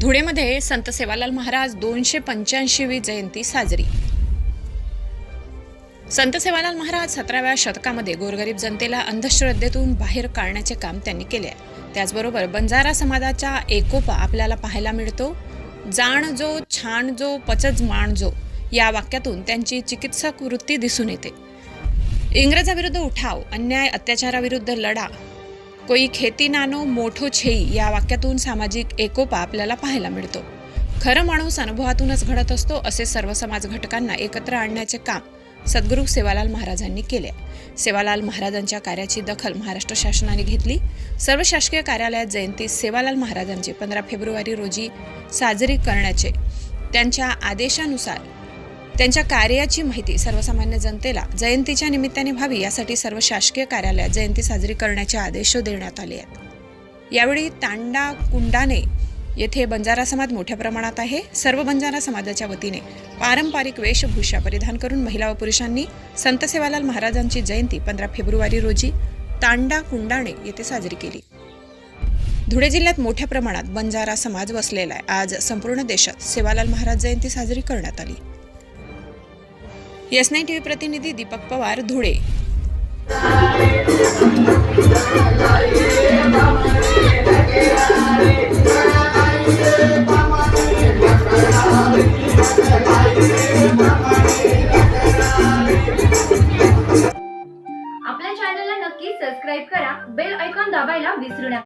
धुळेमध्ये संत सेवालाल महाराज दोनशे पंच्याऐंशीवी जयंती साजरी. संत सेवालाल महाराज सतराव्या शतकामध्ये गोरगरीब जनतेला अंधश्रद्धेतून बाहेर काढण्याचे काम त्यांनी केले आहे. त्याचबरोबर बंजारा समाजाचा एकोपा आपल्याला पाहायला मिळतो. जाण जो छान जो पचज माण जो या वाक्यातून त्यांची चिकित्सक वृत्ती दिसून येते. इंग्रजाविरुद्ध उठाव अन्याय अत्याचाराविरुद्ध लढा कोई खेती नानो मोठो छेई या वाक्यातून सामाजिक एकोपा आपल्याला पाहायला मिळतो. खरं माणूस अनुभवातूनच घडत असतो असे सर्व समाज घटकांना एकत्र आणण्याचे काम सद्गुरू सेवालाल महाराजांनी केले. सेवालाल महाराजांच्या कार्याची दखल महाराष्ट्र शासनाने घेतली. सर्व शासकीय कार्यालयात जयंती सेवालाल महाराजांची पंधरा फेब्रुवारी रोजी साजरी करण्याचे त्यांच्या आदेशानुसार त्यांच्या कार्याची माहिती सर्वसामान्य जनतेला जयंतीच्या निमित्ताने व्हावी यासाठी सर्व शासकीय कार्यालयात जयंती साजरी करण्याचे आदेश देण्यात आले आहेत. यावेळी तांडा कुंडाने येथे बंजारा समाज मोठ्या प्रमाणात आहे. सर्व बंजारा समाजाच्या वतीने पारंपरिक वेशभूषा परिधान करून महिला व पुरुषांनी संत सेवालाल महाराजांची जयंती पंधरा फेब्रुवारी रोजी तांडा कुंडाणे येथे साजरी केली. धुळे जिल्ह्यात मोठ्या प्रमाणात बंजारा समाज वसलेला आहे. आज संपूर्ण देशात सेवालाल महाराज जयंती साजरी करण्यात आली. एस नाईन टीव्ही प्रतिनिधी दीपक पवार धुळे. आपल्या चॅनलला नक्की सबस्क्राईब करा. बेल ऐकॉन दाबायला विसरू नका.